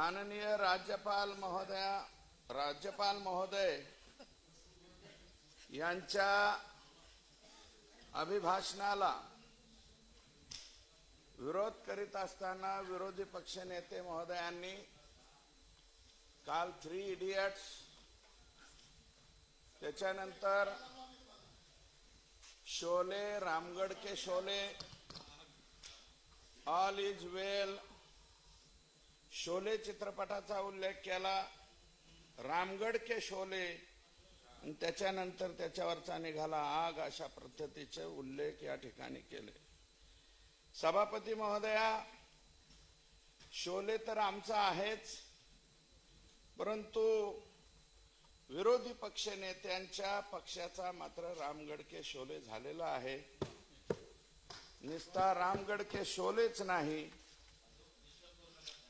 माननीय राज्यपाल महोदया राज्यपाल महोदय यांच्या अभिभाषणाला विरोध करीत असताना विरोधी पक्ष नेते महोदयांनी काल थ्री इडियट्स त्याच्यानंतर शोले रामगड के Sholay all is well Sholay चित्रपटाचा उल्लेख केला रामगड के शोले त्याच्यानंतर त्याच्यावरचा निघाला आग अशा पद्धतीचे उल्लेख या ठिकाणी केले. सभापती महोदया शोले तर आमचा आहेच परंतु विरोधी पक्ष नेत्यांच्या पक्षाचा मात्र रामगड के शोले झालेला आहे. निस्ता रामगड के शोलेच नाही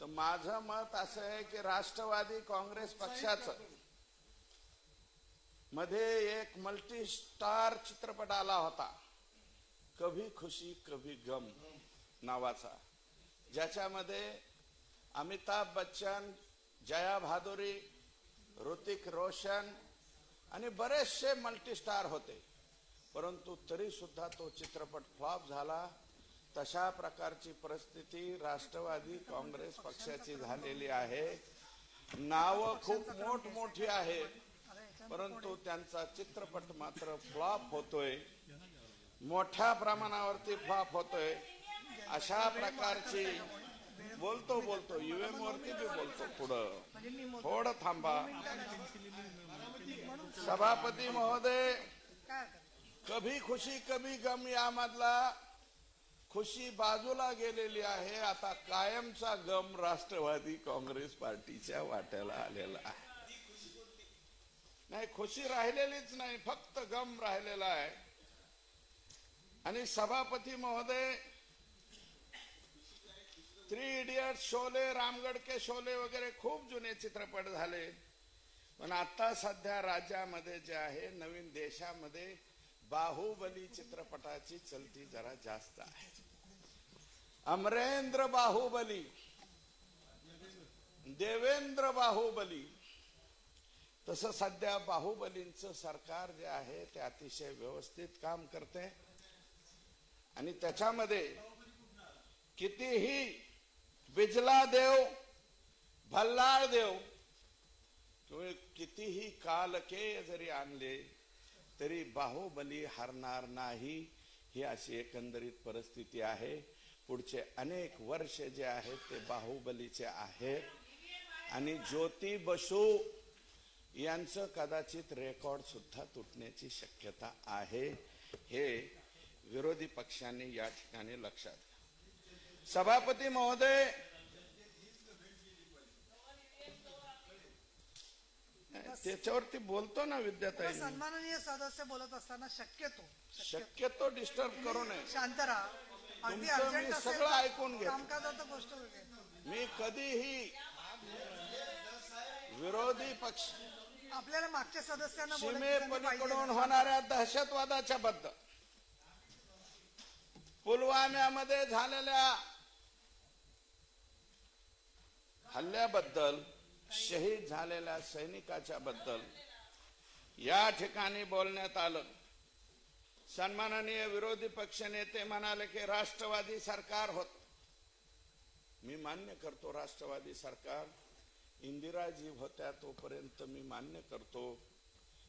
तर माझं मत असं आहे की राष्ट्रवादी काँग्रेस पक्षाचं मध्ये एक मल्टी स्टार चित्रपट आला होता. कभी खुशी कभी गम नावाचा. ज्याच्यामध्ये अमिताभ बच्चन जया भादुरी ऋतिक रोशन आणि बरेचसे मल्टी स्टार होते. परंतु तरी सुद्धा तो चित्रपट फ्लॉप झाला. तशा प्रकारची परिस्थिती राष्ट्रवादी काँग्रेस पक्षाची झालेली आहे. नावं खूप मोठमोठी आहेत परंतु त्यांचा चित्रपट मात्र फ्लॉप होतोय. मोठ्या प्रमाणावरती फ्लॉप होतोय. अशा प्रकारची बोलतो बोलतो युएम वरती बी बोलतो पुढं. थोडं थांबा. सभापती महोदय कभी खुशी कभी गम यामधला खुशी बाजूला गेलेली आहे. आता कायमचा गम राष्ट्रवादी काँग्रेस पार्टीच्या वाट्याला आलेला आहे. नाही खुशी राहिलेलीच नाही फक्त गम राहिलेला आहे. आणि सभापती महोदय थ्री इडियट शोले रामगड के शोले वगैरे खूप जुने चित्रपट झाले. पण आता सध्या राज्यामध्ये जे आहे नवीन देशामध्ये बाहुबली चित्रपटाची चलती जरा जास्त आहे. अमरेंद्र बाहुबली देवेंद्र बाहुबली तसं सध्या बाहुबलींचं सरकार जे आहे ते अतिशय व्यवस्थित काम करते. आणि त्याच्यामध्ये कितीही बिजला देव भल्लाळ देव किंवा कितीही कालके जरी आणले तरी बाहुबली हरणार नाही ही अशी एकंदरीत परिस्थिती आहे. पुढचे अनेक वर्ष जे आहेत ते बाहुबलीचे आहेत. आणि ज्योती बसू यांचं कदाचित रेकॉर्ड सुद्धा तुटण्याची शक्यता आहे. हे विरोधी पक्षांनी या ठिकाणी लक्षात घ्या. सभापती महोदय त्याच्यावरती बोलतो ना विद्याताई. सन्माननीय सदस्य बोलत असताना शक्यतो शक्यतो. डिस्टर्ब करू नये. शांत राहा. सगळं ऐकून गोष्ट. मी कधीही विरोधी पक्ष आपल्याला मागच्या सदस्यांना सीमेपलीकडून. होणाऱ्या दहशतवादाच्या बद्दल. पुलवाम्यामध्ये झालेल्या हल्ल्याबद्दल शहीद झालेल्या सैनिकाच्या बद्दल या ठिकाणी बोलण्यात आलं. सन्माननीय विरोधी पक्ष नेते म्हणाले की राष्ट्रवादी सरकार होत. मी मान्य करतो राष्ट्रवादी सरकार. इंदिराजी होत्या तोपर्यंत मी मान्य करतो.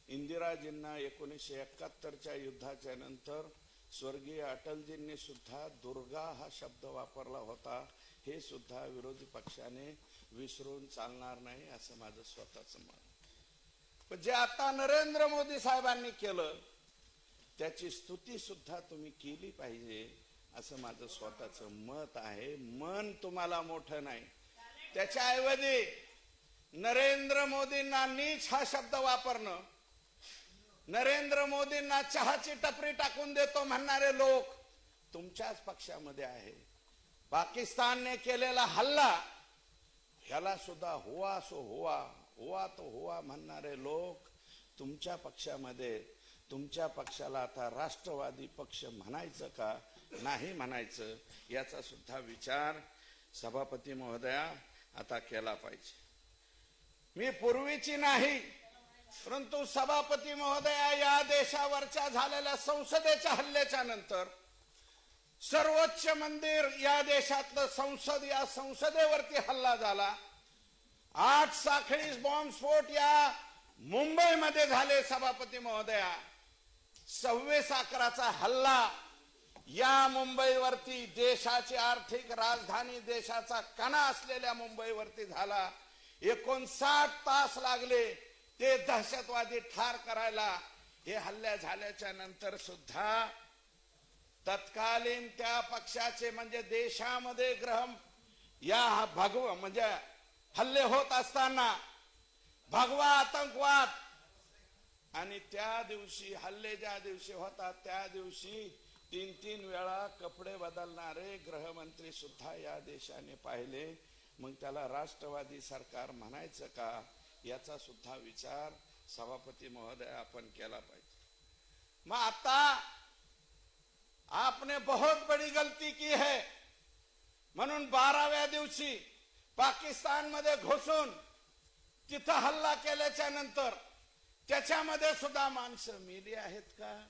इंदिराजींना एकोणीसशे एकाहत्तरच्या युद्धाच्या नंतर स्वर्गीय अटलजींनी सुद्धा दुर्गा हा शब्द वापरला होता. हे सुद्धा विरोधी पक्षाने विसरून चालणार नाही असं माझं स्वतःच मत. पण जे आता नरेंद्र मोदी साहेबांनी केलं त्याची स्तुती सुद्धा तुम्ही केली पाहिजे असं माझं स्वतःच मत आहे. मन तुम्हाला मोठं नाही. त्याच्याऐवजी नरेंद्र मोदींना नीच हा शब्द वापरणं नरेंद्र मोदींना चहाची टपरी टाकून देतो म्हणणारे लोक तुमच्याच पक्षामध्ये आहे. पाकिस्तानने केलेला हल्ला ह्याला सुद्धा हुआ सो हुआ हुआ तो हुआ म्हणणारे लोक तुमच्या पक्षामध्ये तुमच्या पक्षाला आता राष्ट्रवादी पक्ष म्हणायचं का? नाही म्हणायचं याचा सुद्धा विचार सभापती महोदया आता केला पाहिजे. मी पूर्वीची नाही परंतु सभापती महोदया या देशावरच्या झालेल्या संसदेच्या हल्ल्याच्या नंतर सर्वोच्च मंदिर या देशातलं संसद या संसदेवरती हल्ला झाला. आठ साखळी बॉम्बस्फोट या मुंबईमध्ये झाले सभापती महोदया. सव्वीस अकराचा हल्ला या मुंबईवरती देशाची आर्थिक राजधानी देशाचा कणा असलेल्या मुंबईवरती झाला. एकोणसाठ तास लागले ते दहशतवादी ठार करायला. हे हल्ल्या झाल्याच्यानंतर सुद्धा तत्कालीन त्या पक्षाचे म्हणजे देशामध्ये ग्रह या भगव म्हणजे हल्ले होत असताना भगवा आतंकवाद. आणि त्या दिवशी हल्ले ज्या दिवशी होता त्या दिवशी तीन तीन वेळा कपडे बदलणारे गृहमंत्री सुद्धा या देशाने पाहिले. मग त्याला राष्ट्रवादी सरकार म्हणायचं का? याचा सुद्धा विचार सभापती महोदय आपण केला पाहिजे. मग आता आपने बहुत बड़ी गलती की है। म्हणून बाराव्या दिवशी पाकिस्तानमध्ये घुसून तिथं हल्ला केल्याच्यानंतर त्याच्यामध्ये सुद्धा माणसं मेली आहेत का?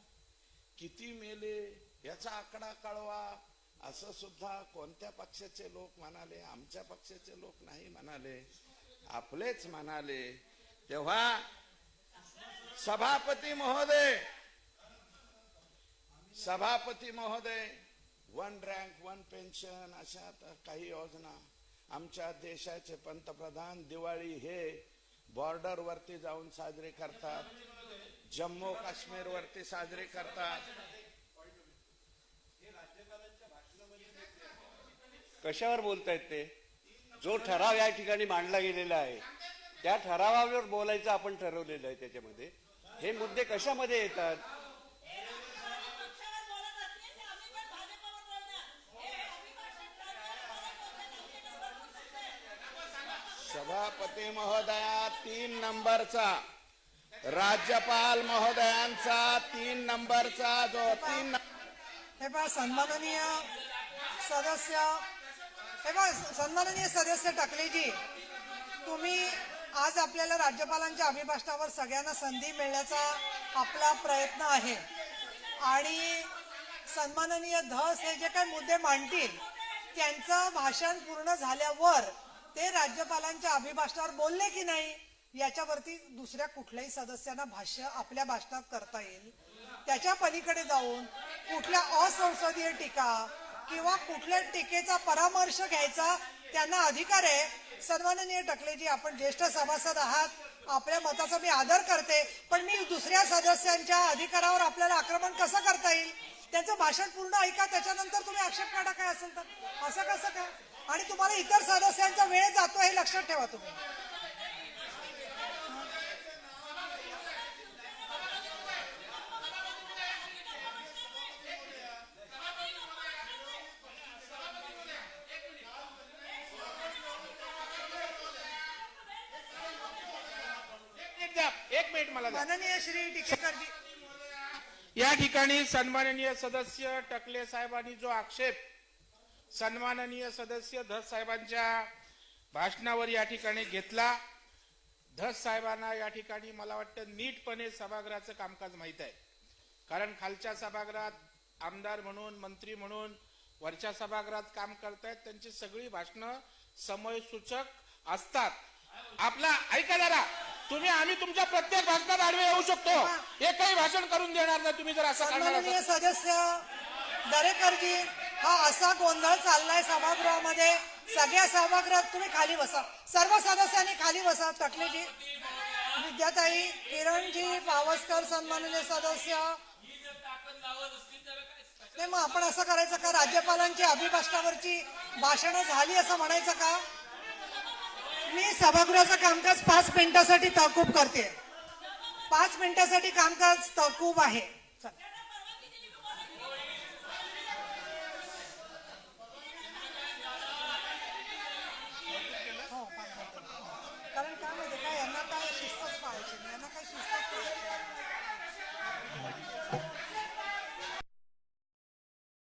किती मेले? याचा आकडा कळवा. असं सुद्धा कोणत्या पक्षाचे लोक म्हणाले आमच्या पक्षाचे लोक नाही म्हणाले आपलेच म्हणाले. तेव्हा सभापती महोदय सभापती महोदय वन रँक वन पेन्शन अशा आता काही योजना. आमच्या देशाचे पंतप्रधान दिवाळी हे बॉर्डर वरती जाऊन साजरे करतात. जम्मू काश्मीर वरती साजरे करतात. कशावर बोलतायत ते? जो ठराव या ठिकाणी मांडला गेलेला आहे त्या ठरावावर बोलायचं आपण ठरवलेलं आहे त्याच्यामध्ये. हे मुद्दे कशामध्ये येतात पक्षावर बोलत असतील ते आम्ही पण भाजपवर बोलणार हे अभिभाषण सभापती महोदया तीन नंबरचा. राज्यपाल महोदयांचा तीन नंबरचा जो तीन हे पहा सन्माननीय सदस्य हे पहा सन्माननीय सदस्य टाकलेजी तुम्ही आज आपल्याला राज्यपालांच्या अभिभाषणावर सगळ्यांना संधी मिळण्याचा आपला प्रयत्न आहे. आणि सन्माननीय धस हे जे काही मुद्दे मांडतील त्यांचं भाषण पूर्ण झाल्यावर ते राज्यपालांच्या अभिभाषणावर बोलले की नाही याच्यावरती दुसऱ्या कुठल्याही सदस्यांना भाष्य आपल्या भाषणात करता येईल. त्याच्या पलीकडे जाऊन कुठल्या असंसदीय टीका किंवा कुठल्या टीकेचा परामर्श घ्यायचा त्यांना अधिकार आहे. सन्माननीय टकलेजी आपण ज्येष्ठ सभासद आहात आपल्या मताचा मी आदर करते पण मी दुसऱ्या सदस्यांच्या अधिकारावर आपल्याला आक्रमण कसं करता येईल? त्यांचं भाषण पूर्ण ऐका त्याच्यानंतर तुम्ही आक्षेप काढा काय असेल तर. असं कसं काय? आणि तुम्हाला इतर सदस्यांचा वेळ जातो हे लक्षात ठेवा तुम्ही एक मिनिट मला. माननीय श्री टिकेकरजी या ठिकाणी सन्माननीय सदस्य टकले साहेबांनी जो आक्षेप सन्माननीय सदस्य धस साहेबांच्या भाषणावर या ठिकाणी घेतला. धस साहेबांना या ठिकाणी मला वाटतं नीटपणे सभागृहाचं कामकाज माहीत आहे. कारण खालच्या सभागृहात आमदार म्हणून मंत्री म्हणून वरच्या सभागृहात काम करतायत. त्यांची सगळी भाषणं समयसूचक असतात. आपला ऐका जरा. तुम्ही आम्ही तुमच्या प्रत्येक भाषणात आडवे येऊ शकतो. एकही भाषण करून देणार नाही तुम्ही जर असं. सदस्य दरेकरजी हा असा गोंधळ चाललाय सभागृहामध्ये. सगळ्या सभागृहात तुम्ही खाली बसा. सर्व सदस्यांनी खाली बसा तटलेजी विद्याताई किरणजी पावसकर सन्माननीय सदस्य. नाही मग आपण असं करायचं का? राज्यपालांची अभिभाषणावरची भाषणं झाली असं म्हणायचं का? मी सभागृहाचं कामकाज पाच मिनिटासाठी तहकूब करते. पाच मिनिटासाठी कामकाज तहकूब आहे.